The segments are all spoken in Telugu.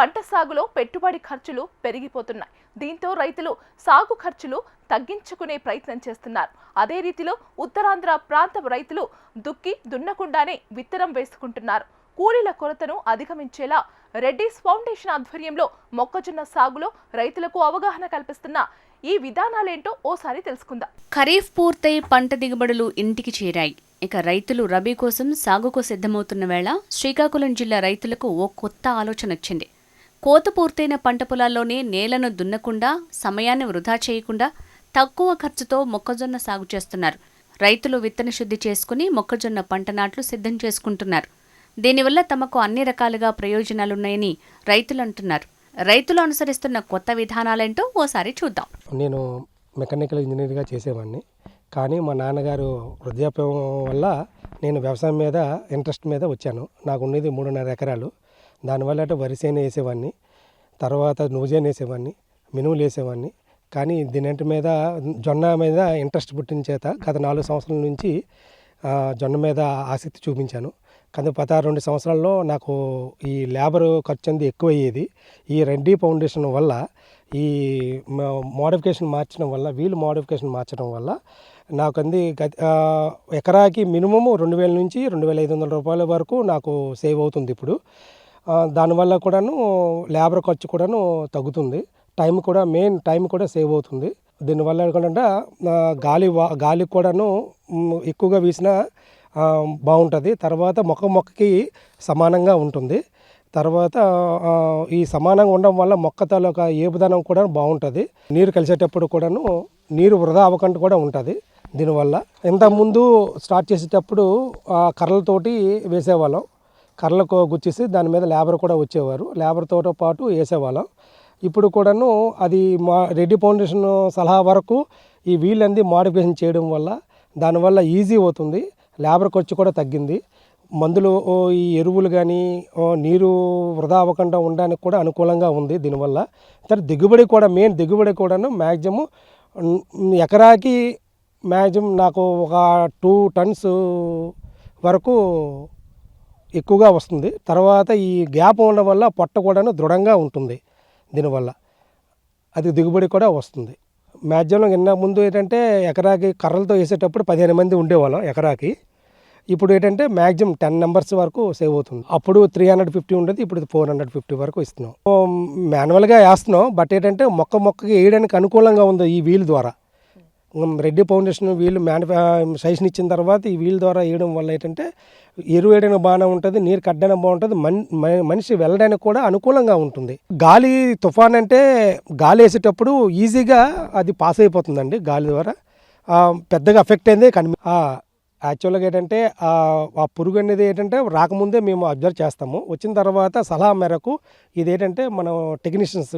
పంట సాగులో పెట్టుబడి ఖర్చులు పెరిగిపోతున్నాయి. దీంతో రైతులు సాగు ఖర్చులు తగ్గించుకునే ప్రయత్నం చేస్తున్నారు. అదే రీతిలో ఉత్తరాంధ్ర ప్రాంత రైతులు దుక్కి దున్నకుండానే విత్తనం వేసుకుంటున్నారు. కూలీల కొరతను అధిగమించేలా రెడ్డిస్ ఫౌండేషన్ ఆధ్వర్యంలో మొక్కజొన్న సాగులో రైతులకు అవగాహన కల్పిస్తున్న ఈ విధానాలేంటో ఓసారి తెలుసుకుందాం. ఖరీఫ్ పూర్తయి పంట దిగుబడులు ఇంటికి చేరాయి. ఇక రైతులు రబీ కోసం సాగుకు సిద్ధమవుతున్న వేళ శ్రీకాకుళం జిల్లా రైతులకు ఓ కొత్త ఆలోచన వచ్చింది కోత పూర్తయిన పంట పొలాల్లోనే నేలను దున్నకుండా సమయాన్ని వృధా చేయకుండా తక్కువ ఖర్చుతో మొక్కజొన్న సాగు చేస్తున్నారు. రైతులు విత్తన శుద్ధి చేసుకుని మొక్కజొన్న పంట నాట్లు సిద్ధం చేసుకుంటున్నారు. దీనివల్ల తమకు అన్ని రకాలుగా ప్రయోజనాలున్నాయని రైతులు అంటున్నారు. రైతులు అనుసరిస్తున్న కొత్త విధానాలేంటో ఓసారి చూద్దాం. నేను మెకానికల్ ఇంజనీర్గా చేసేవాడిని. కానీ మా నాన్నగారు వృద్ధాప్యం వల్ల నేను వ్యవసాయం మీద ఇంట్రెస్ట్ మీద వచ్చాను. నాకు ఉన్నది మూడున్నర ఎకరాలు. దానివల్ల అంటే వరిసేన వేసేవాడిని తర్వాత నూజేన వేసేవాడిని మినువులు వేసేవాడిని కానీ దీనింటి మీద జొన్న మీద ఇంట్రెస్ట్ పుట్టిన చేత గత నాలుగు సంవత్సరాల నుంచి జొన్న మీద ఆసక్తి చూపించాను. కానీ గత రెండు సంవత్సరాల్లో నాకు ఈ లేబర్ ఖర్చు అనేది ఎక్కువ అయ్యేది ఈ రెడ్డి ఫౌండేషన్ వల్ల ఈ మోడిఫికేషన్ మార్చడం వల్ల వీల్ మోడిఫికేషన్ మార్చడం వల్ల నాకు అంది గత ఎకరాకి మినిమము రెండు వేల నుంచి రెండు వేల ఐదు వందల రూపాయల వరకు నాకు సేవ్ అవుతుంది ఇప్పుడు. దానివల్ల కూడాను లేబర్ ఖర్చు కూడాను తగ్గుతుంది. టైం కూడా మెయిన్ టైం కూడా సేవ్ అవుతుంది. దీనివల్ల ఏంటంటే గాలి గాలి కూడాను ఎక్కువగా వీసినా బాగుంటుంది. తర్వాత మొక్క మొక్కకి సమానంగా ఉంటుంది. తర్వాత ఈ సమానంగా ఉండడం వల్ల మొక్క తాలూకా ఏపుదనం కూడా బాగుంటుంది. నీరు కలిసేటప్పుడు కూడాను నీరు వృధా అవ్వకుండా కూడా ఉంటుంది దీనివల్ల. ఇంతకుముందు స్టార్ట్ చేసేటప్పుడు కర్రలతోటి వేసేవాళ్ళం. కర్రలకు గుచ్చేసి దాని మీద లేబర్ కూడా వచ్చేవారు. లేబర్తో పాటు వేసేవాళ్ళం. ఇప్పుడు కూడాను అది మా రెడ్డి ఫౌండేషన్ సలహా వరకు ఈ వీల్ అంది మాడిఫికేషన్ చేయడం వల్ల దానివల్ల ఈజీ అవుతుంది. లేబర్ ఖర్చు కూడా తగ్గింది. మందులు ఈ ఎరువులు కానీ నీరు వృధా అవ్వకుండా ఉండడానికి కూడా అనుకూలంగా ఉంది దీనివల్ల. తర్వాత దిగుబడి కూడా మెయిన్ దిగుబడి కూడాను మ్యాక్సిమం ఎకరాకి మ్యాక్సిమం నాకు ఒక టూ టన్స్ వరకు ఎక్కువగా వస్తుంది. తర్వాత ఈ గ్యాప్ ఉండడం వల్ల పొట్ట కూడాను దృఢంగా ఉంటుంది దీనివల్ల. అది దిగుబడి కూడా వస్తుంది. మ్యాక్సిమం ఇన్న ముందు ఏంటంటే ఎకరాకి కర్రలతో వేసేటప్పుడు పదిహేను మంది ఉండేవాళ్ళం ఎకరాకి. ఇప్పుడు ఏంటంటే మ్యాక్సిమం టెన్ నెంబర్స్ వరకు సేవ్ అవుతుంది. అప్పుడు త్రీ హండ్రెడ్ ఫిఫ్టీ ఉండేది ఇప్పుడు ఫోర్ హండ్రెడ్ ఫిఫ్టీ వరకు ఇస్తున్నాం. మాన్యువల్గా వేస్తున్నాం బట్ ఏంటంటే మొక్క మొక్కకి వేయడానికి అనుకూలంగా ఉంది ఈ వీల్ ద్వారా. రెడ్డి ఫౌండేషన్ వీళ్ళు మ్యానుఫ్యా సైజ్ని ఇచ్చిన తర్వాత ఈ వీల్ ద్వారా వేయడం వల్ల ఏంటంటే ఎరువు వేయడానికి బాగానే ఉంటుంది నీరు కట్టడానికి బాగుంటుంది మన్ మనిషి వెళ్ళడానికి కూడా అనుకూలంగా ఉంటుంది. గాలి తుఫాన్ అంటే గాలి వేసేటప్పుడు ఈజీగా అది పాస్ అయిపోతుందండి గాలి ద్వారా. పెద్దగా ఎఫెక్ట్ అయింది కనిపి యాక్చువల్గా ఏంటంటే ఆ ఆ పురుగు అనేది ఏంటంటే రాకముందే మేము అబ్జర్వ్ చేస్తాము. వచ్చిన తర్వాత సలహా మేరకు ఇది ఏంటంటే మనం టెక్నీషియన్స్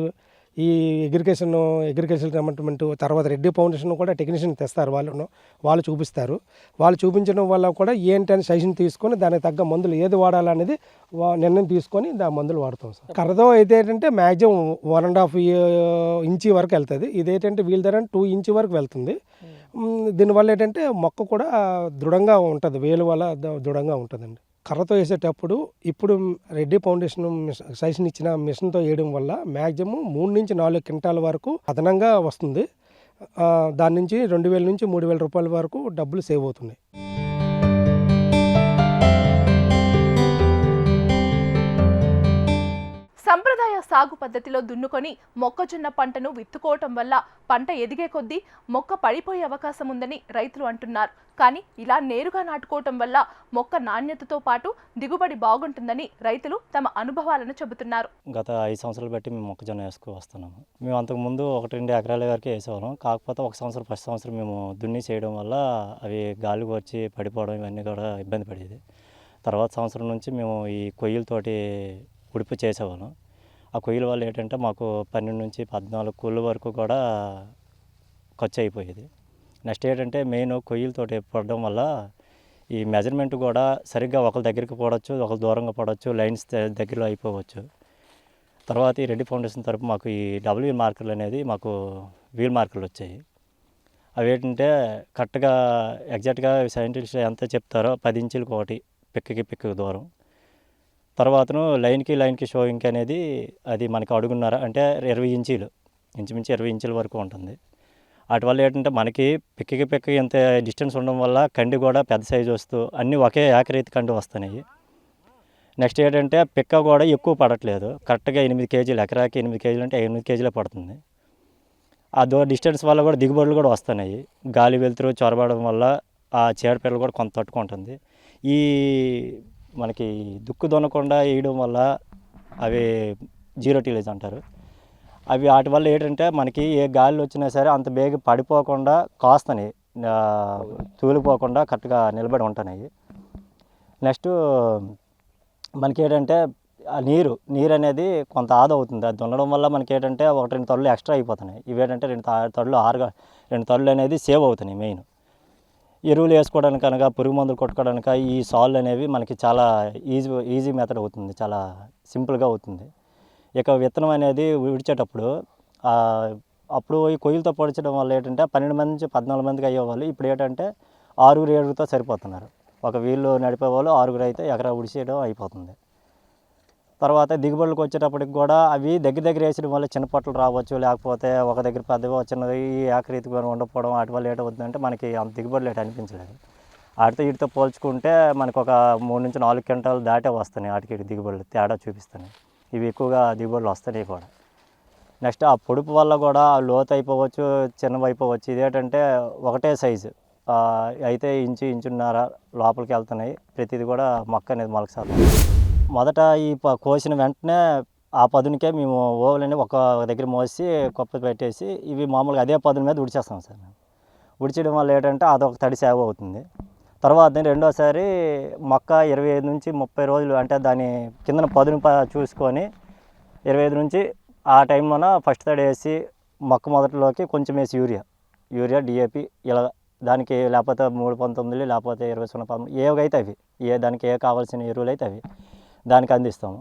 ఈ అగ్రికల్చర్ అగ్రికల్చర్ డిపార్ట్మెంట్ తర్వాత రెడ్డి ఫౌండేషన్ కూడా టెక్నీషియన్ తెస్తారు వాళ్ళు వాళ్ళు చూపిస్తారు. వాళ్ళు చూపించడం వల్ల కూడా ఏంటని సజెషన్ తీసుకొని దానికి తగ్గ మందులు ఏది వాడాలనేది వా- నిర్ణయం తీసుకొని దా మందులు వాడతాం సార్. కర్రతో అయితే ఏంటంటే మ్యాక్సిమం వన్ అండ్ హాఫ్ ఇంచి వరకు వెళ్తుంది. ఇదేంటంటే వీల్ ధర టూ ఇంచ్ వరకు వెళ్తుంది. దీనివల్ల ఏంటంటే మొక్క కూడా దృఢంగా ఉంటుంది. వేలు వల్ల దృఢంగా ఉంటుందండి. కర్రతో వేసేటప్పుడు ఇప్పుడు రెడ్డి ఫౌండేషన్ మిషన్- ఇచ్చిన మిషన్తో వేయడం వల్ల మ్యాక్సిమం మూడు నుంచి నాలుగు క్వింటాల వరకు అదనంగా వస్తుంది. దాని నుంచి రెండు వేల నుంచి మూడు వేల రూపాయల వరకు డబ్బులు సేవ్ అవుతున్నాయి. సాగు పద్ధతిలో దున్నుకొని మొక్కజొన్న పంటను విత్తుకోవటం వల్ల పంట ఎదిగే కొద్దీ మొక్క పడిపోయే అవకాశం ఉందని రైతులు అంటున్నారు. కానీ ఇలా నేరుగా నాటుకోవటం వల్ల మొక్క నాణ్యతతో పాటు దిగుబడి బాగుంటుందని రైతులు తమ అనుభవాలను చెబుతున్నారు. గత ఐదు సంవత్సరాలు బట్టి మేము మొక్కజొన్న వేసుకు వస్తున్నాము. మేము అంతకుముందు ఒకటి రెండు ఎకరాల వరకు వేసేవాళ్ళం. కాకపోతే ఒక సంవత్సరం ఫస్ట్ సంవత్సరం మేము దున్ని చేయడం వల్ల అవి గాలి వచ్చి పడిపోవడం ఇవన్నీ కూడా ఇబ్బంది పడేది. తర్వాత సంవత్సరం నుంచి మేము ఈ కొయ్యలతోటి ఉడుపు చేసేవాళ్ళం. ఆ కొయ్యల వల్ల ఏంటంటే మాకు పన్నెండు నుంచి పద్నాలుగు కూళ్ళ వరకు కూడా ఖర్చు అయిపోయేది. నెక్స్ట్ ఏంటంటే మెయిన్ కొయ్యలతోటి పడడం వల్ల ఈ మెజర్మెంట్ కూడా సరిగ్గా ఒకరి దగ్గరికి పోవచ్చు ఒకరు దూరంగా పడవచ్చు లైన్స్ దగ్గరలో అయిపోవచ్చు. తర్వాత ఈ రెడ్డి ఫౌండేషన్ తరపు మాకు ఈ డబ్ల్యూ మార్కర్లు అనేది మాకు వీల్ మార్కర్లు వచ్చాయి. అవి ఏంటంటే కరెక్ట్గా ఎగ్జాక్ట్గా సైంటిస్ట్ ఎంత చెప్తారో పది ఇంచులకు ఒకటి పిక్కకి పిక్కకి దూరం. తర్వాతను లైన్కి లైన్కి షోయింగ్ అనేది అది మనకి అడుగున్నర అంటే ఇరవై ఇంచీలు ఇంచుమించు ఇరవై ఇంచుల వరకు ఉంటుంది. వాటి వల్ల ఏంటంటే మనకి పిక్కకి పిక్కకి ఇంత డిస్టెన్స్ ఉండడం వల్ల కండి కూడా పెద్ద సైజు వస్తూ అన్నీ ఒకే ఏకరీతి కండి వస్తున్నాయి. నెక్స్ట్ ఏంటంటే పిక్క కూడా ఎక్కువ పడట్లేదు. కరెక్ట్గా ఎనిమిది కేజీలు ఎకరాకి ఎనిమిది కేజీలు అంటే ఎనిమిది కేజీలే పడుతుంది. ఆ దో డిస్టెన్స్ వల్ల కూడా దిగుబడులు కూడా వస్తున్నాయి. గాలి వెలుతురు చొరబడడం వల్ల ఆ చీడపీడలు కూడా కొంత తట్టుకుంటుంది. ఈ మనకి దుక్కు దొనకుండా వేయడం వల్ల అవి జీరో టీలేజ్ అంటారు. అవి వాటి వల్ల ఏంటంటే మనకి ఏ గాలి వచ్చినా సరే అంత బేగ పడిపోకుండా కాస్తని తూలిపోకుండా కరెక్ట్గా నిలబడి ఉంటున్నాయి నెక్స్ట్ మనకి ఏంటంటే నీరు నీరు అనేది కొంత ఆదా అవుతుంది అది దున్నడం వల్ల మనకి ఏంటంటే ఒకటి రెండు తొడలు ఎక్స్ట్రా అయిపోతున్నాయి. ఇవేంటంటే ఏంటంటే రెండు తొడలు ఆరుగా రెండు తొడలు అనేది సేవ్ అవుతున్నాయి మెయిన్. ఎరువులు వేసుకోవడానికి కనుక పురుగు మందులు కొట్టుకోవడానికి ఈ సాల్ అనేవి మనకి చాలా ఈజీ ఈజీ మెథడ్ అవుతుంది. చాలా సింపుల్గా అవుతుంది. ఇక విత్తనం అనేది విడిచేటప్పుడు అప్పుడు ఈ కొయ్యలతో పొడిచడం వల్ల ఏంటంటే పన్నెండు మంది నుంచి పద్నాలుగు మందికి అయ్యేవాళ్ళు ఇప్పుడు ఏంటంటే ఆరుగురు ఏడుగురితో సరిపోతున్నారు. ఒక వీళ్ళు నడిపే వాళ్ళు ఆరుగురు అయితే ఎకరా ఉడిచేయడం అయిపోతుంది. తర్వాత దిగుబడులకు వచ్చేటప్పటికి కూడా అవి దగ్గర దగ్గర వేసిన వల్ల చిన్న పొట్టలు రావచ్చు లేకపోతే ఒక దగ్గర పెద్దవి చిన్నవి ఏకరీతిగా ఉండకపోవడం వాటి వల్ల ఏటవుతుందంటే మనకి అంత దిగుబడులు ఏట అనిపించలేదు. వాటితో వీటితో పోల్చుకుంటే మనకు ఒక మూడు నుంచి నాలుగు క్వింటాలు దాటే వస్తున్నాయి వాటికి వీటికి దిగుబడులు తేడా చూపిస్తున్నాయి. ఇవి ఎక్కువగా దిగుబడులు వస్తున్నాయి కూడా. నెక్స్ట్ ఆ పొడుపు వల్ల కూడా లోతు అయిపోవచ్చు చిన్నవి అయిపోవచ్చు. ఇదేంటంటే ఒకటే సైజు. అయితే ఇంచు ఇంచున్నర లోపలికి వెళ్తున్నాయి. ప్రతిది కూడా మొక్క అనేది మొలక మొదట ఈ ప- కోసిన వెంటనే ఆ పదునికే మేము ఓవలని ఒక దగ్గర మోసి కుప్ప పెట్టేసి ఇవి మామూలుగా అదే పదుని మీద ఉడిచేస్తాం సార్ ఉడిచేయడం వల్ల ఏంటంటే అదొక తడి సేవ అవుతుంది. తర్వాత రెండోసారి మొక్క ఇరవై ఐదు నుంచి ముప్పై రోజులు అంటే దాని కిందన పదును ప- చూసుకొని ఇరవై ఐదు నుంచి ఆ టైంలోన ఫస్ట్ తడి వేసి మొక్క మొదటిలోకి కొంచెం వేసి యూరియా యూరియా డిఏపి ఇలా దానికి లేకపోతే మూడు పంతొమ్మిది లేకపోతే ఇరవై సున్నా పంతొమ్మిది ఏవైతే అవి ఏ దానికి ఏ కావాల్సిన ఎరువులు అయితే అవి దానికి అందిస్తాము.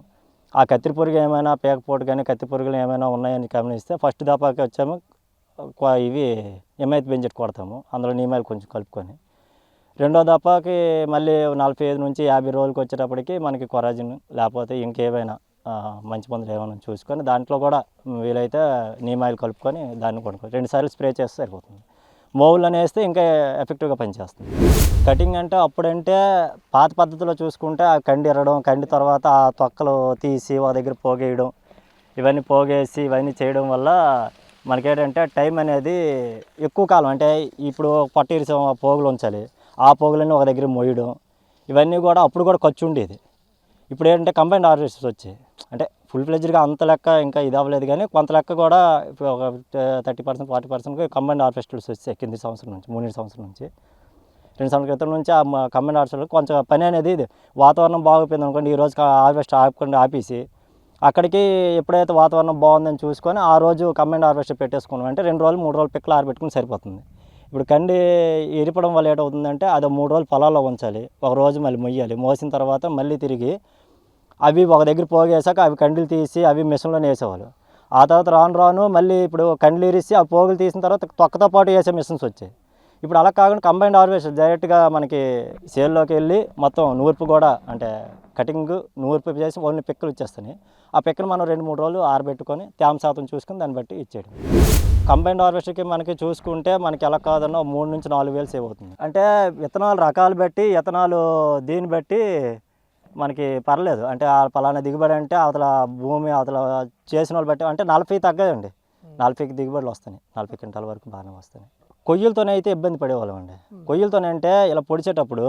ఆ కత్తి పురుగు ఏమైనా పేకపోటు కానీ కత్తి పురుగులు ఏమైనా ఉన్నాయని గమనిస్తే ఫస్ట్ దాపాకి వచ్చాము. ఇవి ఎమైత్ బెంజెట్ కొడతాము. అందులో నీమాయిలు కొంచెం కలుపుకొని. రెండో దఫాకి మళ్ళీ నలభై ఐదు నుంచి యాభై రోజులకి వచ్చేటప్పటికి మనకి కొరాజిన్ లేకపోతే ఇంకేమైనా మంచి మందులు ఏమైనా చూసుకొని దాంట్లో కూడా వీలైతే నీమాయిలు కలుపుకొని దాన్ని కొనుక్కొని రెండుసార్లు స్ప్రే చేస్తే సరిపోతుంది. మోవులు అనేస్తే వేస్తే ఇంకా ఎఫెక్టివ్గా పనిచేస్తుంది. కటింగ్ అంటే అప్పుడంటే పాత పద్ధతిలో చూసుకుంటే ఆ కండి ఎరడం కండి తర్వాత ఆ తొక్కలు తీసి ఒక దగ్గర పోగేయడం ఇవన్నీ పోగేసి ఇవన్నీ చేయడం వల్ల మనకేంటంటే టైం అనేది ఎక్కువ కాలం అంటే ఇప్పుడు పట్టిరిసం పోగులు ఉంచాలి ఆ పోగులన్నీ ఒక దగ్గర మోయడం ఇవన్నీ కూడా అప్పుడు కూడా ఖర్చు ఉండేది. ఇప్పుడు ఏంటంటే కంబైన్డ్ హార్వెస్టర్స్ వచ్చాయి. అంటే ఫుల్ ఫ్లెజ్డ్గా అంత లెక్క ఇంకా ఇది అవ్వలేదు కానీ కొంత లెక్క కూడా ఒక థర్టీ పర్సెంట్ ఫార్టీ పర్సెంట్కి కంబైన్డ్ ఆర్కెస్ట్రల్స్ వచ్చాయి కింది సంవత్సరం నుంచి మూడు సంవత్సరం నుంచి. రెండు సంవత్సరాల క్రితం నుంచి ఆ కంబైన్ ఆర్కెస్ట్రల్ కొంచెం పని అనేది ఇది. వాతావరణం బాగోపోయింది అనుకోండి ఈ రోజు హార్వెస్ట్ ఆపకుండా ఆపేసి అక్కడికి ఎప్పుడైతే వాతావరణం బాగుందని చూసుకొని ఆ రోజు కంబైన్ హార్వెస్టర్ పెట్టేసుకున్నాం అంటే రెండు రోజులు మూడు రోజులు పిక్కలు ఆరబెట్టుకుని సరిపోతుంది. ఇప్పుడు కండి ఎరిపడం వల్ల ఏటవుతుందంటే అది మూడు రోజులు పొలాల్లో ఉంచాలి ఒక రోజు మళ్ళీ మొయ్యాలి మోసిన తర్వాత మళ్ళీ తిరిగి అవి ఒక దగ్గర పోగేసాక అవి కండ్లు తీసి అవి మిషన్లోనే వేసేవాళ్ళు. ఆ తర్వాత రాను రాను మళ్ళీ ఇప్పుడు కండ్లు ఇరిసి ఆ పోగులు తీసిన తర్వాత తొక్కతో పాటు వేసే మిషన్స్ వచ్చాయి. ఇప్పుడు అలా కాకుండా కంబైన్డ్ హార్వెస్టర్ డైరెక్ట్గా మనకి సేల్లోకి వెళ్ళి మొత్తం నూర్పు కూడా అంటే కటింగ్ నూర్పు చేసి ఓన్లీ పిక్కలు ఇచ్చేస్తాయి ఆ పిక్కను మనం రెండు మూడు రోజులు ఆరబెట్టుకొని తేమ శాతం చూసుకొని దాన్ని బట్టి ఇచ్చేయడం కంబైన్డ్ హార్వెస్టర్కి మనకి చూసుకుంటే మనకి ఎలా కాదన్నా మూడు నుంచి నాలుగు వేలు సేవ్ అవుతుంది. అంటే విత్తనాలు రకాలు బట్టి విత్తనాలు దీన్ని బట్టి మనకి పర్లేదు. అంటే ఆ పలానా దిగుబడి అంటే అవతల భూమి అవతల చేసిన వాళ్ళు బట్టి అంటే నలభై తగ్గదండి. నలభైకి దిగుబడులు వస్తాయి. నలభై క్వింటాల వరకు బాగానే వస్తాయి. కొయ్యలతోనే అయితే ఇబ్బంది పడేవాళ్ళం అండి. కొయ్యలతోనే అంటే ఇలా పొడిచేటప్పుడు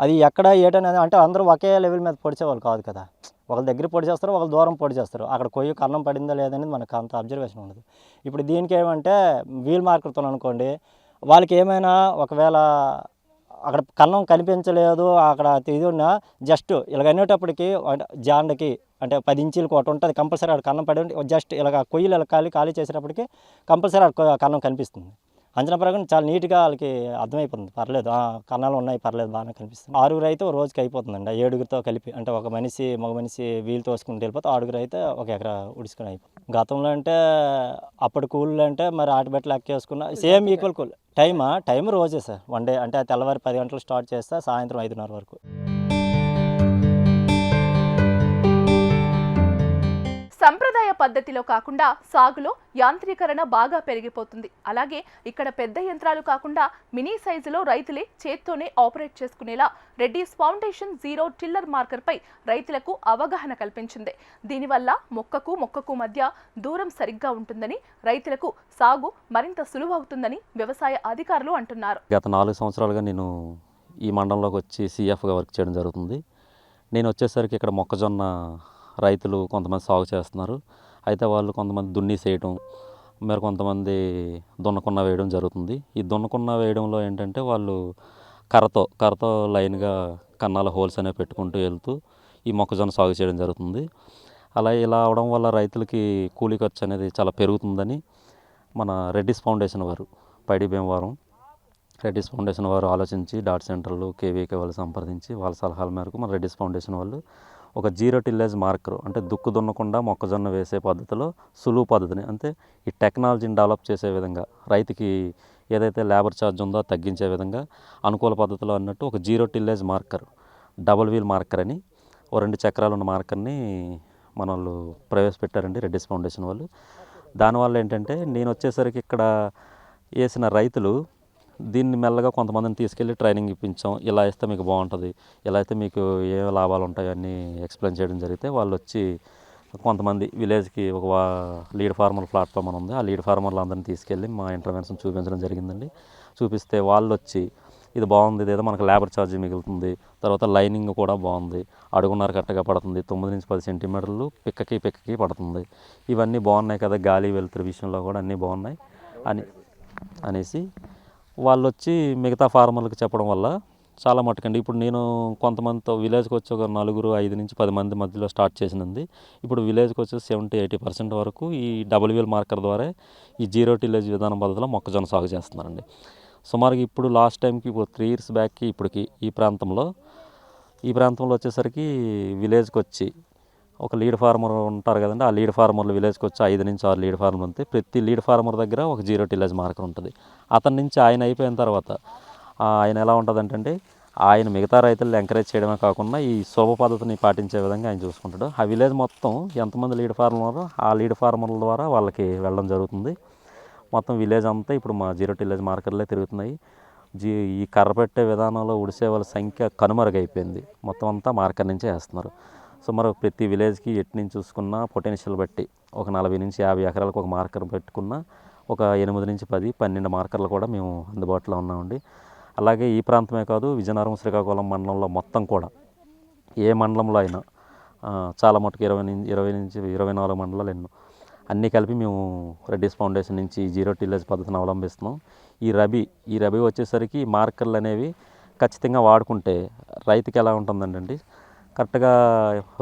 అది ఎక్కడ ఏటనేది అంటే అందరూ ఒకే లెవెల్ మీద పొడిచేవాళ్ళు కాదు కదా. ఒకళ్ళ దగ్గర పొడి చేస్తారు ఒకళ్ళు దూరం పొడి చేస్తారు. అక్కడ కొయ్య కన్నం పడిందా లేదనేది మనకు అంత అబ్జర్వేషన్ ఉండదు. ఇప్పుడు దీనికి ఏమంటే వీల్ మార్కర్తో అనుకోండి వాళ్ళకి ఏమైనా ఒకవేళ అక్కడ కన్నం కనిపించలేదు అక్కడ తెలియదు ఉన్న జస్ట్ ఇలాగ అనేటప్పటికి అంటే జాండకి అంటే పది ఇంచీలకు ఒకటి ఉంటుంది కంపల్సరీ అక్కడ కన్నం పడి జస్ట్ ఇలాగ కొయ్యలు ఇలా ఖాళీ ఖాళీ చేసేటప్పటికి కంపల్సరీ అక్కడ కన్నం కనిపిస్తుంది. అంచనా ప్రకారం చాలా నీట్గా వాళ్ళకి అర్థమైపోతుంది. పర్లేదు. ఆ, కన్నాలు ఉన్నాయి పర్లేదు. బాగానే కనిపిస్తుంది. ఆరుగురు అయితే ఒక రోజుకి అయిపోతుందండి. ఏడుగురితో కలిపి అంటే ఒక మనిషి మగ మనిషి వీలు తోసుకుంటూ వెళ్ళిపోతే ఆరుగురు అయితే ఒక ఎకరా ఉడుచుకొని అయిపోతుంది. గతంలో అంటే అప్పటి కూలీలు అంటే మరి ఆట బెట్ట లెక్క వేసుకున్న సేమ్ ఈక్వల్ కూల్. టైమా? టైం రోజే సార్. వన్ డే అంటే తెల్లవారి పది గంటలు స్టార్ట్ చేస్తే సాయంత్రం ఐదున్నర వరకు. పద్ధతిలో కాకుండా సాగులో యాంత్రీకరణ బాగా పెరిగిపోతుంది. అలాగే ఇక్కడ పెద్ద యంత్రాలు కాకుండా మినీ సైజులో రైతులే చేత్తోనే ఆపరేట్ చేసుకునేలా రెడ్డిస్ ఫౌండేషన్ జీరో టిల్లర్ మార్కర్పై రైతులకు అవగాహన కల్పించింది. దీనివల్ల మొక్కకు మొక్కకు మధ్య దూరం సరిగ్గా ఉంటుందని రైతులకు సాగు మరింత సులువవుతుందని వ్యవసాయ అధికారులు అంటున్నారు. గత నాలుగు సంవత్సరాలుగా నేను ఈ మండలంలోకి వచ్చి సిఎఫ్గా వర్క్ చేయడం జరుగుతుంది. నేను వచ్చేసరికి ఇక్కడ మొక్కజొన్న రైతులు కొంతమంది సాగు చేస్తున్నారు. అయితే వాళ్ళు కొంతమంది దున్ని చేయడం మరి కొంతమంది దున్నకున్న వేయడం జరుగుతుంది. ఈ దున్నకున్న వేయడంలో ఏంటంటే వాళ్ళు కర్రతో కర్రతో లైన్గా కన్నాల హోల్స్ అనేవి పెట్టుకుంటూ వెళ్తూ ఈ మొక్కజొన్న సాగు చేయడం జరుగుతుంది. అలా ఇలా అవడం వల్ల రైతులకి కూలీ ఖర్చు అనేది చాలా పెరుగుతుందని మన రెడ్డిస్ ఫౌండేషన్ వారు పైడి భీమవరం రెడ్డిస్ ఫౌండేషన్ వారు ఆలోచించి డాట్ సెంటర్లు కేవీకే వాళ్ళు సంప్రదించి వాళ్ళ సలహాల మేరకు మన రెడ్డిస్ ఫౌండేషన్ వాళ్ళు ఒక జీరో టిల్లేజ్ మార్కర్ అంటే దుక్కు దున్నకుండా మొక్కజొన్న వేసే పద్ధతిలో సులువు పద్ధతిని అంటే ఈ టెక్నాలజీని డెవలప్ చేసే విధంగా రైతుకి ఏదైతే లేబర్ ఛార్జ్ ఉందో తగ్గించే విధంగా అనుకూల పద్ధతిలో అన్నట్టు ఒక zero tillage marker double wheel marker అని ఓ రెండు చక్రాలు ఉన్న మార్కర్ని మన వాళ్ళు ప్రవేశపెట్టారండి రెడ్డిస్ ఫౌండేషన్ వాళ్ళు. దానివల్ల ఏంటంటే నేను వచ్చేసరికి ఇక్కడ వేసిన రైతులు దీన్ని మెల్లగా కొంతమందిని తీసుకెళ్ళి ట్రైనింగ్ ఇప్పించాం. ఇలా వేస్తే మీకు బాగుంటుంది ఇలా అయితే మీకు ఏ లాభాలు ఉంటాయో అన్నీ ఎక్స్ప్లెయిన్ చేయడం జరిగితే వాళ్ళు వచ్చి కొంతమంది విలేజ్కి ఒక వా- లీడ్ ఫార్మర్ ప్లాట్ఫామ్ అని ఉంది. ఆ లీడ్ ఫార్మర్లు అందరిని తీసుకెళ్ళి మా ఇంటర్వెన్షన్ చూపించడం జరిగిందండి. చూపిస్తే వాళ్ళు వచ్చి ఇది బాగుంది ఇదేదో మనకు లేబర్ ఛార్జ్ మిగులుతుంది తర్వాత లైనింగ్ కూడా బాగుంది అడుగున్నర కట్టగా పడుతుంది తొమ్మిది నుంచి పది సెంటీమీటర్లు పిక్కకి పిక్కకి పడుతుంది. ఇవన్నీ బాగున్నాయి కదా గాలి వెలుతురు విషయంలో కూడా అన్నీ బాగున్నాయి అని అనేసి వాళ్ళు వచ్చి మిగతా ఫార్మర్లకు చెప్పడం వల్ల చాలా మట్టుకండి. ఇప్పుడు నేను కొంతమందితో విలేజ్కి వచ్చి ఒక నలుగురు ఐదు నుంచి పది మంది మధ్యలో స్టార్ట్ చేసినది. ఇప్పుడు విలేజ్కి వచ్చి సెవెంటీ ఎయిటీ పర్సెంట్ వరకు ఈ డబ్ల్యూఎల్ మార్కర్ ద్వారా ఈ జీరో టిలేజ్ విధానం పద్ధతిలో మొక్కజొన్న సాగు చేస్తున్నారండి. సుమారుగా ఇప్పుడు లాస్ట్ టైంకి ఇప్పుడు త్రీ ఇయర్స్ బ్యాక్కి ఇప్పటికి ఈ ప్రాంతంలో ఈ ప్రాంతంలో వచ్చేసరికి విలేజ్కి వచ్చి ఒక లీడ్ ఫార్మర్ ఉంటారు కదండి ఆ లీడ్ ఫార్మర్లు విలేజ్కి వచ్చి ఐదు నుంచి ఆరు లీడ్ ఫార్మర్ ఉంటే ప్రతి లీడ్ ఫార్మర్ దగ్గర ఒక జీరో టిలేజ్ మార్కర్ ఉంటుంది. అతని నుంచి ఆయన అయిపోయిన తర్వాత ఆయన ఎలా ఉంటుందంటే ఆయన మిగతా రైతులను ఎంకరేజ్ చేయడమే కాకుండా ఈ శుభ పద్ధతిని పాటించే విధంగా ఆయన చూసుకుంటాడు. ఆ విలేజ్ మొత్తం ఎంతమంది లీడ్ ఫార్మర్ ఆ లీడ్ ఫార్మర్ల ద్వారా వాళ్ళకి వెళ్ళడం జరుగుతుంది. మొత్తం విలేజ్ అంతా ఇప్పుడు మా జీరో టిలేజ్ మార్కర్లే తిరుగుతున్నాయి. జీ ఈ కర్ర పెట్టే విధానంలో ఉడిసే వాళ్ళ సంఖ్య కనుమరుగైపోయింది. మొత్తం అంతా మార్కర్ నుంచే వేస్తున్నారు. సుమారు ప్రతి విలేజ్కి ఎటు నుంచి చూసుకున్నా పొటెన్షియల్ బట్టి ఒక నలభై నుంచి యాభై ఎకరాలకు ఒక మార్కర్ పెట్టుకున్న ఒక ఎనిమిది నుంచి పది పన్నెండు మార్కర్లు కూడా మేము అందుబాటులో ఉన్నామండి. అలాగే ఈ ప్రాంతమే కాదు విజయనగరం శ్రీకాకుళం మండలంలో మొత్తం కూడా ఏ మండలంలో అయినా చాలా మటుకు ఇరవై నుంచి ఇరవై నుంచి ఇరవై నాలుగు మండలాలు ఎన్నో. అన్నీ కలిపి మేము రెడ్డిస్ ఫౌండేషన్ నుంచి జీరో టిల్లేజ్ పద్ధతిని అవలంబిస్తున్నాం. ఈ రబీ ఈ రబీ వచ్చేసరికి మార్కర్లు అనేవి ఖచ్చితంగా వాడుకుంటే రైతుకి ఎలా ఉంటుందండి కరెక్ట్గా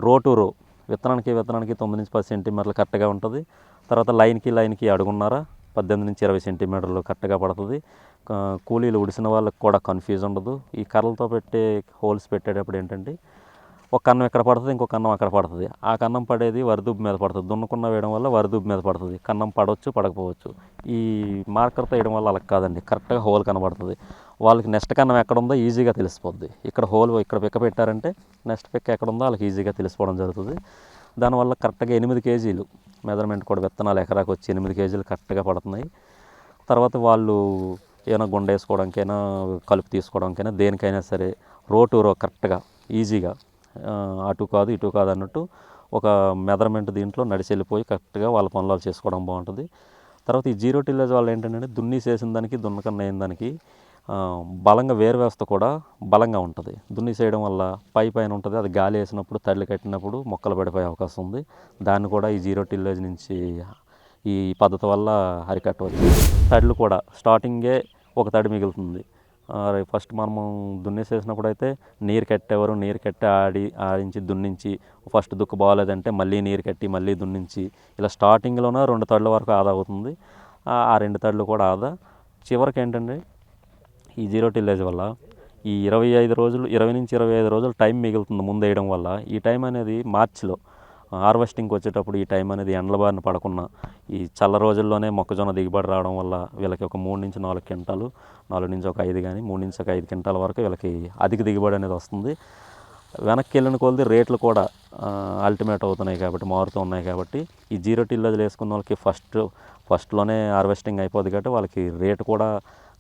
రో టు రో విత్తనానికి విత్తనానికి తొమ్మిది నుంచి పది సెంటీమీటర్లు కరెక్ట్గా ఉంటుంది. తర్వాత లైన్కి లైన్కి అడుగున్నారా పద్దెనిమిది నుంచి ఇరవై సెంటీమీటర్లు కరెక్ట్గా పడుతుంది. కూలీలు ఉడిసిన వాళ్ళకి కూడా కన్ఫ్యూజ్ ఉండదు. ఈ కర్రలతో పెట్టే హోల్స్ పెట్టేటప్పుడు ఏంటంటే ఒక కన్నం ఎక్కడ పడుతుంది ఇంకో కన్నం అక్కడ పడుతుంది. ఆ కన్నం పడేది వరిదుబ్బు మీద పడుతుంది. దున్నుకున్న వేయడం వల్ల వరిదుబ్బు మీద పడుతుంది. కన్నం పడవచ్చు పడకపోవచ్చు. ఈ మార్కర్తో వేయడం వల్ల అలా కాదండి. కరెక్ట్గా హోల్ కనబడుతుంది. వాళ్ళకి నెక్స్ట్ కన్నం ఎక్కడ ఉందో ఈజీగా తెలిసిపోద్ది. ఇక్కడ హోల్ ఇక్కడ పిక్క పెట్టారంటే నెక్స్ట్ పిక్క ఎక్కడ ఉందో వాళ్ళకి ఈజీగా తెలిసిపోవడం జరుగుతుంది. దానివల్ల కరెక్ట్గా ఎనిమిది కేజీలు మెజర్మెంట్ కూడా విత్తనాలు ఎకరాకు వచ్చి ఎనిమిది కేజీలు కరెక్ట్గా పడుతున్నాయి. తర్వాత వాళ్ళు ఏమైనా గుండ వేసుకోవడానికైనా కలుపు తీసుకోవడానికైనా దేనికైనా సరే రో టు రో కరెక్ట్గా ఈజీగా అటు కాదు ఇటు కాదు అన్నట్టు ఒక మెజర్మెంట్ దీంట్లో నడిచి వెళ్ళిపోయి కరెక్ట్గా వాళ్ళ పనులు చేసుకోవడం బాగుంటుంది. తర్వాత ఈ జీరో టిల్లేజ్ వాళ్ళు ఏంటంటే దున్ని చేసిన దానికి దున్నకన్న అయిన దానికి బలంగా వేరు వ్యవస్థ కూడా బలంగా ఉంటుంది. దున్ని చేయడం వల్ల పై పైన ఉంటుంది. అది గాలి వేసినప్పుడు తల్లి కట్టినప్పుడు మొక్కలు పడిపోయే అవకాశం ఉంది. దాన్ని కూడా ఈ జీరో టిల్లేజ్ నుంచి ఈ పద్ధతి వల్ల అరికట్టవచ్చు. తడులు కూడా స్టార్టింగే ఒక తడి మిగులుతుంది. ఫస్ట్ మనము దున్నేసేసినప్పుడు అయితే నీరు కట్టేవారు నీరు కట్టి ఆడి ఆడించి దున్నించి ఫస్ట్ దుక్కు బాగాలేదంటే మళ్ళీ నీరు కట్టి మళ్ళీ దున్నించి ఇలా స్టార్టింగ్లోనే రెండు తడుల వరకు ఆదా అవుతుంది. ఆ ఆ రెండు తడులు కూడా ఆదా. చివరికి ఏంటంటే ఈ జీరో టిల్లేజ్ వల్ల ఈ ఇరవై ఐదు రోజులు ఇరవై నుంచి ఇరవై ఐదు రోజులు టైం మిగులుతుంది ముందు వేయడం వల్ల. ఈ టైం అనేది మార్చిలో హార్వెస్టింగ్కి వచ్చేటప్పుడు ఈ టైం అనేది ఎండల బారిన పడకుండా ఈ చల్ల రోజుల్లోనే మొక్కజొన్న దిగుబడి రావడం వల్ల వీళ్ళకి ఒక మూడు నుంచి నాలుగు క్వింటాలు నాలుగు నుంచి ఒక ఐదు కానీ మూడు నుంచి ఒక ఐదు క్వింటాల వరకు వీళ్ళకి అధిక దిగుబడి అనేది వస్తుంది. వెనక్కి వెళ్ళిన కొలది రేట్లు కూడా అల్టిమేట్ అవుతున్నాయి కాబట్టి మారుతూ ఉన్నాయి కాబట్టి ఈ జీరో టిల్లోజులు వేసుకున్న వాళ్ళకి ఫస్ట్ ఫస్ట్లోనే హార్వెస్టింగ్ అయిపోద్ది కాబట్టి వాళ్ళకి రేటు కూడా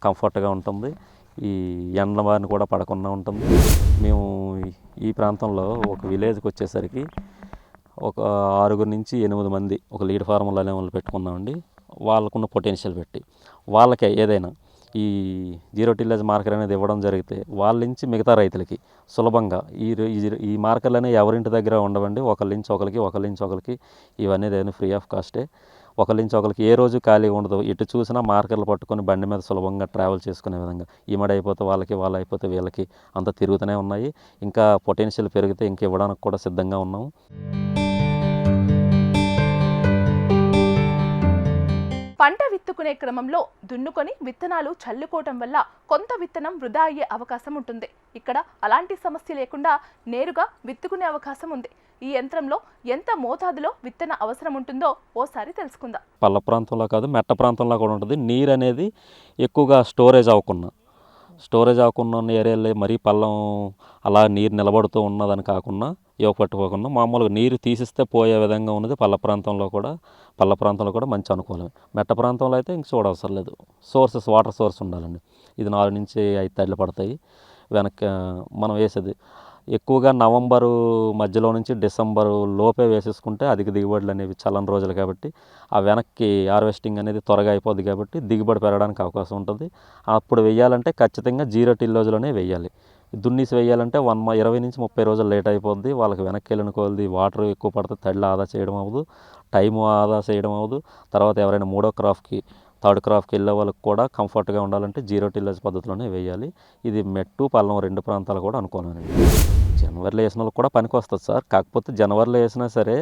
కంఫర్ట్గా ఉంటుంది. ఈ ఎండల బారిన కూడా పడకుండా ఉంటుంది. మేము ఈ- ప్రాంతంలో ఒక విలేజ్కి వచ్చేసరికి ఒక ఆరుగురు నుంచి ఎనిమిది మంది ఒక లీడ్ ఫార్ములా అనే వాళ్ళు పెట్టుకున్నామండి. వాళ్ళకున్న పొటెన్షియల్ పెట్టి. వాళ్ళకే ఏదైనా ఈ జీరో టిల్లేజ్ మార్కర్ అనేది ఇవ్వడం జరిగితే వాళ్ళ నుంచి మిగతా రైతులకి సులభంగా ఈ ఈ మార్కర్లు అనేవి ఎవరింటి దగ్గర ఉండవండి. ఒకరి నుంచి ఒకరికి ఒకరి నుంచి ఒకరికి ఇవన్నీ ఏదైనా ఫ్రీ ఆఫ్ కాస్టే ఒకరి నుంచి ఒకరికి ఏ రోజు ఖాళీ ఉండదు. ఇటు చూసినా మార్కర్లు పట్టుకొని బండి మీద సులభంగా ట్రావెల్ చేసుకునే విధంగా. ఈమడ అయిపోతే వాళ్ళకి వాళ్ళు అయిపోతే వీళ్ళకి అంత తిరుగుతూనే ఉన్నాయి. ఇంకా పొటెన్షియల్ పెరిగితే ఇంక ఇవ్వడానికి కూడా సిద్ధంగా ఉన్నాము. పంట విత్తుకునే క్రమంలో దున్నుకొని విత్తనాలు చల్లుకోవటం వల్ల కొంత విత్తనం వృధా అయ్యే అవకాశం ఉంటుంది. ఇక్కడ అలాంటి సమస్య లేకుండా నేరుగా విత్తుకునే అవకాశం ఉంది. ఈ యంత్రంలో ఎంత మోతాదులో విత్తన అవసరం ఉంటుందో ఓసారి తెలుసుకుందాం. పల్ల ప్రాంతంలో కాదు మెట్ట ప్రాంతంలో కూడా ఉంటుంది. నీరు అనేది ఎక్కువగా స్టోరేజ్ అవ్వకుండా స్టోరేజ్ అవ్వకుండా ఉన్న ఏరియాలో మరీ పల్లం అలా నీరు నిలబడుతూ ఉన్నదని కాకుండా ఇవ్వ పట్టుకోకుండా మామూలుగా నీరు తీసిస్తే పోయే విధంగా ఉన్నది పల్ల ప్రాంతంలో కూడా పల్ల ప్రాంతంలో కూడా మంచి అనుకూలమే. మెట్ట ప్రాంతంలో అయితే ఇంక చూడవసరం లేదు. సోర్సెస్ వాటర్ సోర్స్ ఉండాలండి. ఇది నాలుగు నుంచి ఐదు తడ్లు పడతాయి. వెనక మనం వేసేది ఎక్కువగా నవంబరు మధ్యలో నుంచి డిసెంబరు లోపే వేసేసుకుంటే అధిక దిగుబడులు అనేవి చల్లని రోజులు కాబట్టి ఆ వెనక్కి హార్వెస్టింగ్ అనేది త్వరగా అయిపోద్ది కాబట్టి దిగుబడి పెరగడానికి అవకాశం ఉంటుంది. అప్పుడు వెయ్యాలంటే ఖచ్చితంగా జీరో టిల్ రోజులోనే వెయ్యాలి దున్నిసి వేయాలంటే వన్ మా ఇరవై నుంచి ముప్పై రోజులు లేట్ అయిపోద్ది. వాళ్ళకి వెనక్కి వెళ్ళిన కొలది వాటర్ ఎక్కువ పడితే తడిలో ఆదా చేయడం అవ్వదు టైము ఆదా చేయడం అవ్వదు. తర్వాత ఎవరైనా మూడో క్రాఫ్కి థర్డ్ క్రాఫ్కి వెళ్ళే వాళ్ళకి కూడా కంఫర్ట్గా ఉండాలంటే జీరో టిల్లర్స్ పద్ధతిలోనే వేయాలి. ఇది మెట్టు పల్లం రెండు ప్రాంతాలు కూడా అనుకోవాలండి. జనవరిలో వేసిన వాళ్ళకి కూడా పనికి వస్తుంది సార్. కాకపోతే జనవరిలో వేసినా సరే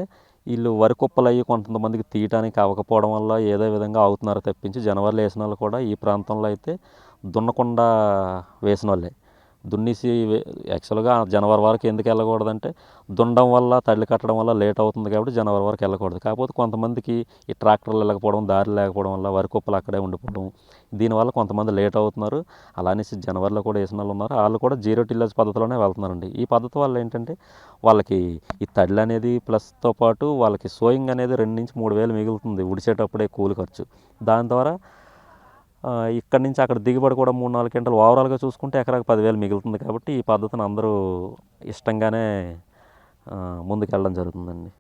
వీళ్ళు వరి కుప్పలు అయ్యి కొంతమందికి తీయటానికి అవ్వకపోవడం వల్ల ఏదో విధంగా అవుతున్నారు తప్పించి జనవరిలో వేసిన వాళ్ళు కూడా ఈ ప్రాంతంలో అయితే దున్నకుండా వేసిన వాళ్ళే. దున్నేసి యాక్చువల్గా జనవరి వరకు ఎందుకు వెళ్ళకూడదంటే దున్నడం వల్ల తల్లి కట్టడం వల్ల లేట్ అవుతుంది కాబట్టి జనవరి వరకు వెళ్ళకూడదు. కాకపోతే కొంతమందికి ఈ ట్రాక్టర్లు వెళ్ళకపోవడం దారి లేకపోవడం వల్ల వరి కుప్పలు అక్కడే ఉండిపోవడం దీనివల్ల కొంతమంది లేట్ అవుతున్నారు. అలానేసి జనవరిలో కూడా వేసిన వాళ్ళు ఉన్నారు. వాళ్ళు కూడా జీరో టిల్లర్స్ పద్ధతిలోనే వెళ్తున్నారండి. ఈ పద్ధతి వల్ల ఏంటంటే వాళ్ళకి ఈ తడ్లు అనేది ప్లస్తో పాటు వాళ్ళకి సోయింగ్ అనేది రెండు నుంచి మూడు వేలు మిగులుతుంది ఉడిచేటప్పుడే కూలి ఖర్చు. దాని ద్వారా ఇక్కడి నుంచి అక్కడ దిగుబడి కూడా మూడు నాలుగు గంటలు ఓవరాల్గా చూసుకుంటే ఎకరాకు పదివేలు మిగులుతుంది కాబట్టి ఈ పద్ధతిని అందరూ ఇష్టంగానే ముందుకెళ్ళడం జరుగుతుందండి.